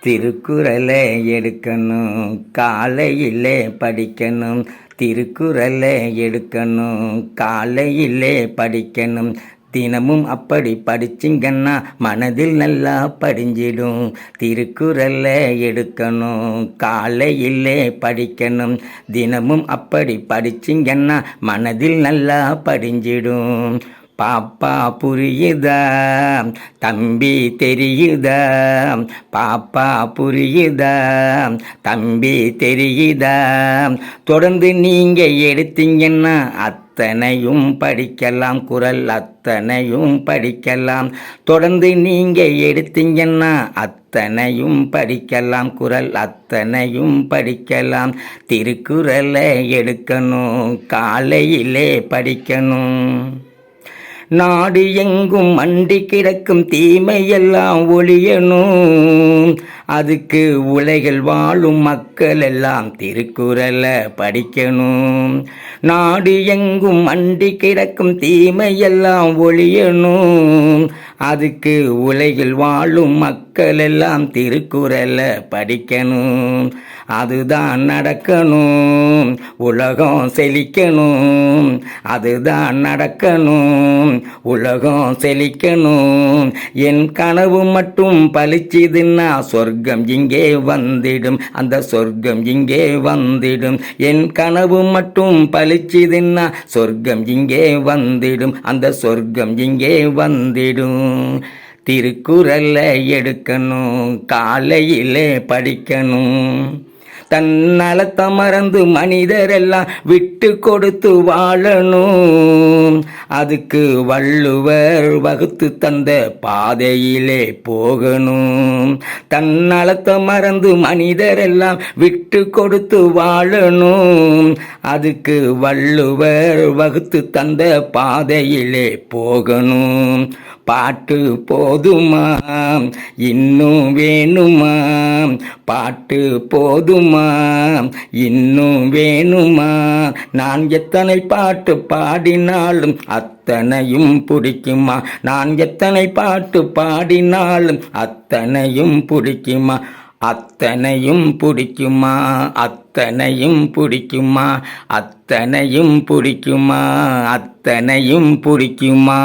திருக்குறளை எடுக்கணும். காலையிலே படிக்கணும். திருக்குறளை எடுக்கணும். காலையிலே படிக்கணும். தினமும் அப்படி படிச்சிங்கன்னா மனதில் நல்லா படிஞ்சிடும். திருக்குறளை எடுக்கணும். காலையிலே படிக்கணும். தினமும் அப்படி படிச்சிங்கன்னா மனதில் நல்லா படிஞ்சிடும். பாப்பா புரியுதா? தம்பி தெரியுதா? பாப்பா புரியுதா? தம்பி தெரியுதா? தொடர்ந்து நீங்கள் எடுத்தீங்கன்னா அத்தனையும் படிக்கலாம் குரல் அத்தனையும் படிக்கலாம். தொடர்ந்து நீங்கள் எடுத்தீங்கன்னா அத்தனையும் படிக்கலாம் குரல் அத்தனையும் படிக்கலாம். திருக்குறளை எடுக்கணும் காலையிலே படிக்கணும். நாடு எங்கும் மண்டி கிடக்கும் தீமையெல்லாம் ஒழியணும். அதுக்கு உலகில் வாழும் மக்கள் எல்லாம் திருக்குறளை படிக்கணும். நாடு எங்கும் மண்டி கிடக்கும் தீமையெல்லாம் ஒழியணும். அதுக்கு உலகில் வாழும் மக்கள் மக்கள் எல்லாம் திருக்குறளை படிக்கணும். அதுதான் நடக்கணும். உலகம் செழிக்கணும். அதுதான் நடக்கணும். உலகம் செழிக்கணும். என் கனவு மட்டும் பலிச்சுதுன்னா சொர்க்கம் இங்கே வந்திடும். அந்த சொர்க்கம் இங்கே வந்திடும். என் கனவு மட்டும் பலிச்சுதுன்னா சொர்க்கம் இங்கே வந்திடும். அந்த சொர்க்கம் இங்கே வந்திடும். திருக்குறளை எடுக்கணும் காலையிலே படிக்கணும். தன் நலத்தை மறந்து மனிதரெல்லாம் விட்டு கொடுத்து வாழணும். அதுக்கு வள்ளுவர் வகுத்து தந்த பாதையிலே போகணும். தன் நலத்தை மறந்து மனிதரெல்லாம் விட்டு கொடுத்து வாழணும். அதுக்கு வள்ளுவர் வகுத்து தந்த பாதையிலே போகணும். பாட்டு போதுமா? இன்னும் வேணுமா? பாட்டு போதுமா? வேணுமா இன்னும் வேணுமா நான் எத்தனை பாட்டு பாடினாலும் அத்தனையும் பிடிக்குமா? நான் எத்தனை பாட்டு பாடினாலும் அத்தனையும் பிடிக்குமா? அத்தனையும் பிடிக்குமா? அத்தனையும் பிடிக்குமா? அத்தனையும் பிடிக்குமா? அத்தனையும் பிடிக்குமா?